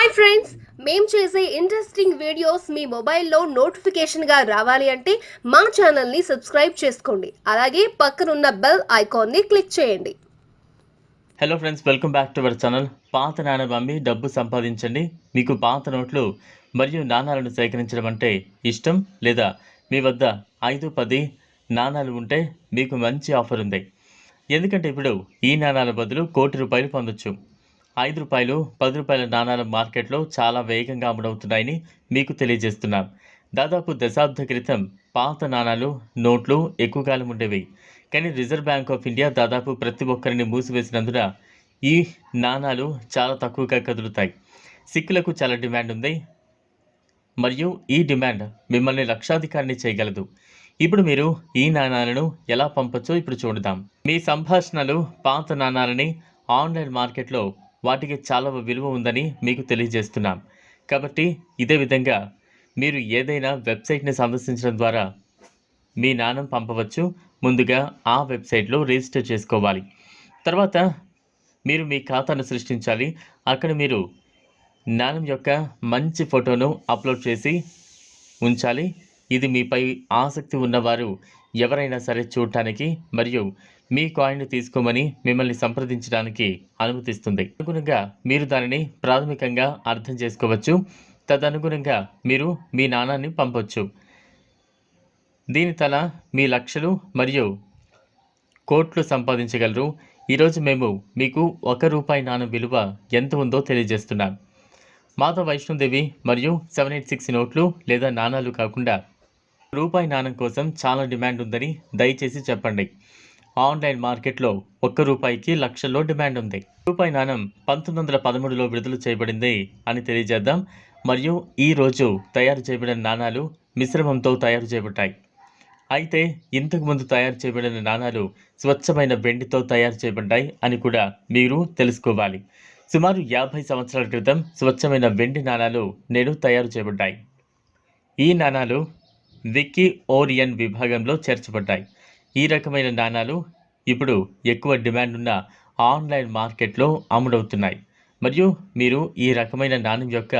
Hi friends మేము చేసే interesting videos మీ మొబైల్లో నోటిఫికేషన్గా రావాలి అంటే మా ఛానల్ని సబ్స్క్రైబ్ చేసుకోండి. అలాగే పక్కనున్న బెల్ ఐకాన్ని క్లిక్ చేయండి. Hello friends welcome back to our channel పాత నాణ్యం అమ్మి డబ్బు సంపాదించండి. మీకు పాత నోట్లు మరియు నాణాలను సేకరించడం అంటే ఇష్టం లేదా మీ వద్ద ఐదు పది నాణాలు ఉంటే మీకు మంచి ఆఫర్ ఉంది. ఎందుకంటే ఇప్పుడు ఈ నాణాల బదులు కోటి రూపాయలు పొందొచ్చు. ఐదు రూపాయలు పది రూపాయల నాణాల మార్కెట్లో చాలా వేగంగా అమ్ముడవుతున్నాయని మీకు తెలియజేస్తున్నాం. దాదాపు దశాబ్ద క్రితం పాత నాణాలు నోట్లు ఎక్కువ కాలం ఉండేవి. కానీ రిజర్వ్ బ్యాంక్ ఆఫ్ ఇండియా దాదాపు ప్రతి ఒక్కరిని మూసివేసినందున ఈ నాణాలు చాలా తక్కువగా కదులుతాయి. సిక్కులకు చాలా డిమాండ్ ఉంది. మరియు ఈ డిమాండ్ మిమ్మల్ని లక్షాధికారిని చేయగలదు. ఇప్పుడు మీరు ఈ నాణాలను ఎలా పంపచ్చో ఇప్పుడు చూడదాం. మీ సంభాషణలు పాత నాణాలని ఆన్లైన్ మార్కెట్లో వాటికి చాలా విలువ ఉందని మీకు తెలియజేస్తున్నాం. కాబట్టి ఇదే విధంగా మీరు ఏదైనా వెబ్సైట్ని సందర్శించడం ద్వారా మీ నాణం పంపవచ్చు. ముందుగా ఆ వెబ్సైట్లో రిజిస్టర్ చేసుకోవాలి. తర్వాత మీరు మీ ఖాతాను సృష్టించాలి. అక్కడ మీరు నాణం యొక్క మంచి ఫోటోను అప్లోడ్ చేసి ఉంచాలి. ఇది మీపై ఆసక్తి ఉన్నవారు ఎవరైనా సరే చూడటానికి మరియు మీ కాయిన్ తీసుకోమని మిమ్మల్ని సంప్రదించడానికి అనుమతిస్తుంది. అనుగుణంగా మీరు దానిని ప్రాథమికంగా అర్థం చేసుకోవచ్చు. తదనుగుణంగా మీరు మీ నాణాన్ని పంపవచ్చు దీని తల మీ లక్షలు మరియు కోట్లు సంపాదించగలరు. ఈరోజు మేము మీకు ఒక రూపాయి నాణం విలువ ఎంత ఉందో తెలియజేస్తున్నాం. మాతా వైష్ణోదేవి మరియు సెవెన్ ఎయిట్ సిక్స్ నోట్లు లేదా నాణాలు కాకుండా రూపాయి నాణం కోసం చాలా డిమాండ్ ఉందని దయచేసి చెప్పండి. ఆన్లైన్ మార్కెట్లో ఒక్క రూపాయికి లక్షల్లో డిమాండ్ ఉంది. రూపాయి నాణం పంతొమ్మిది వందల పదమూడులో విడుదల చేయబడింది అని తెలియజేద్దాం. మరియు ఈ రోజు తయారు చేయబడిన నాణాలు మిశ్రమంతో తయారు చేయబడ్డాయి. అయితే ఇంతకుముందు తయారు చేయబడిన నాణాలు స్వచ్ఛమైన వెండితో తయారు చేయబడ్డాయి అని కూడా మీరు తెలుసుకోవాలి. సుమారు యాభై సంవత్సరాల క్రితం స్వచ్ఛమైన వెండి నాణాలు నేడు తయారు చేయబడ్డాయి. ఈ నాణాలు విక్కీ ఓరియన్ విభాగంలో చేర్చబడ్డాయి. ఈ రకమైన నాణాలు ఇప్పుడు ఎక్కువ డిమాండ్ ఉన్న ఆన్లైన్ మార్కెట్లో అమ్ముడవుతున్నాయి మరియు మీరు ఈ రకమైన నాణం యొక్క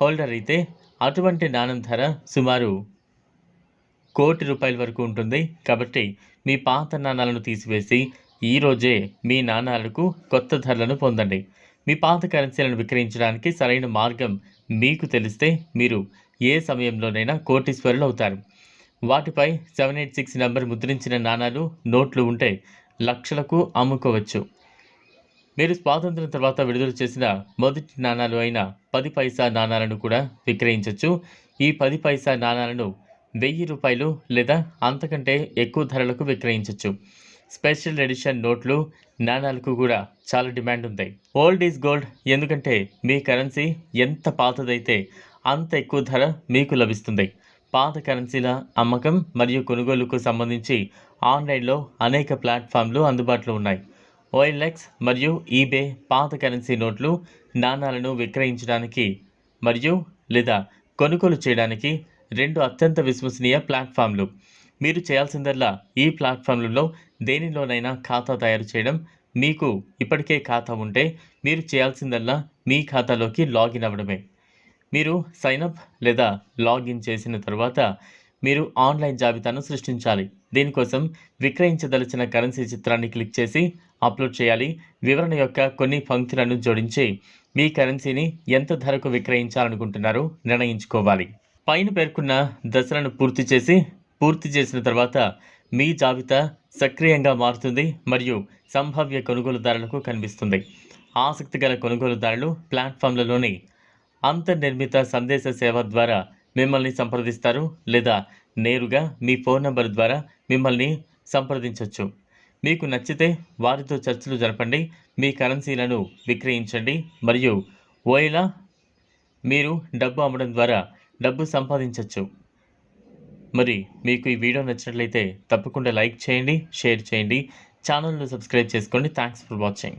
హోల్డర్ అయితే అటువంటి నాణం ధర సుమారు కోటి రూపాయల వరకు ఉంటుంది. కాబట్టి మీ పాత నాణాలను తీసివేసి ఈరోజే మీ నాణాలకు కొత్త ధరలను పొందండి. మీ పాత కరెన్సీలను విక్రయించడానికి సరైన మార్గం మీకు తెలిస్తే మీరు ఏ సమయంలోనైనా కోటీశ్వరులు అవుతారు. వాటిపై సెవెన్ ఎయిట్ సిక్స్ నెంబర్ ముద్రించిన నాణాలు నోట్లు ఉంటే లక్షలకు అమ్ముకోవచ్చు. మీరు స్వాతంత్రం తర్వాత విడుదల చేసిన మొదటి నాణాలు అయిన పది పైసా నాణాలను కూడా విక్రయించవచ్చు ఈ పది పైసా నాణాలను వెయ్యి రూపాయలు లేదా అంతకంటే ఎక్కువ ధరలకు విక్రయించవచ్చు స్పెషల్ ఎడిషన్ నోట్లు నాణాలకు కూడా చాలా డిమాండ్ ఉంది ఓల్డ్ ఈజ్ గోల్డ్ ఎందుకంటే మీ కరెన్సీ ఎంత పాతదైతే అంత ఎక్కువ ధర మీకు లభిస్తుంది. పాత కరెన్సీల అమ్మకం మరియు కొనుగోలుకు సంబంధించి ఆన్లైన్లో అనేక ప్లాట్ఫామ్లు అందుబాటులో ఉన్నాయి. ఓఎల్ఎక్స్ మరియు ఈబే పాత కరెన్సీ నోట్లు నాణాలను విక్రయించడానికి మరియు లేదా కొనుగోలు చేయడానికి రెండు అత్యంత విశ్వసనీయ ప్లాట్ఫామ్లు. మీరు చేయాల్సిందల్లా ఈ ప్లాట్ఫామ్లలో దేనిలోనైనా ఖాతా తయారు చేయడం. మీకు ఇప్పటికే ఖాతా ఉంటే మీరు చేయాల్సిందల్లా మీ ఖాతాలోకి లాగిన్ అవ్వడమే. మీరు సైనప్ లేదా లాగిన్ చేసిన తర్వాత మీరు ఆన్లైన్ జాబితాను సృష్టించాలి. దీనికోసం విక్రయించదలిచిన కరెన్సీ చిత్రాన్ని క్లిక్ చేసి అప్లోడ్ చేయాలి. వివరణ యొక్క కొన్ని పంక్తులను జోడించి మీ కరెన్సీని ఎంత ధరకు విక్రయించాలనుకుంటున్నారో నిర్ణయించుకోవాలి. పైన పేర్కొన్న దశలను పూర్తి చేసి పూర్తి చేసిన తర్వాత మీ జాబితా సక్రియంగా మారుతుంది మరియు సంభావ్య కొనుగోలుదారులకు కనిపిస్తుంది. ఆసక్తి గల కొనుగోలుదారులు ప్లాట్ఫామ్లలోని అంతర్నిర్మిత సందేశ సేవ ద్వారా మిమ్మల్ని సంప్రదిస్తారు లేదా నేరుగా మీ ఫోన్ నంబర్ ద్వారా మిమ్మల్ని సంప్రదించవచ్చు మీకు నచ్చితే వారితో చర్చలు జరపండి మీ కరెన్సీలను విక్రయించండి మరియు ఓయిలా మీరు డబ్బు అమ్మడం ద్వారా డబ్బు సంపాదించవచ్చు మరి మీకు ఈ వీడియో నచ్చినట్లయితే తప్పకుండా లైక్ చేయండి షేర్ చేయండి ఛానల్ను సబ్స్క్రైబ్ చేసుకోండి. Thanks for watching.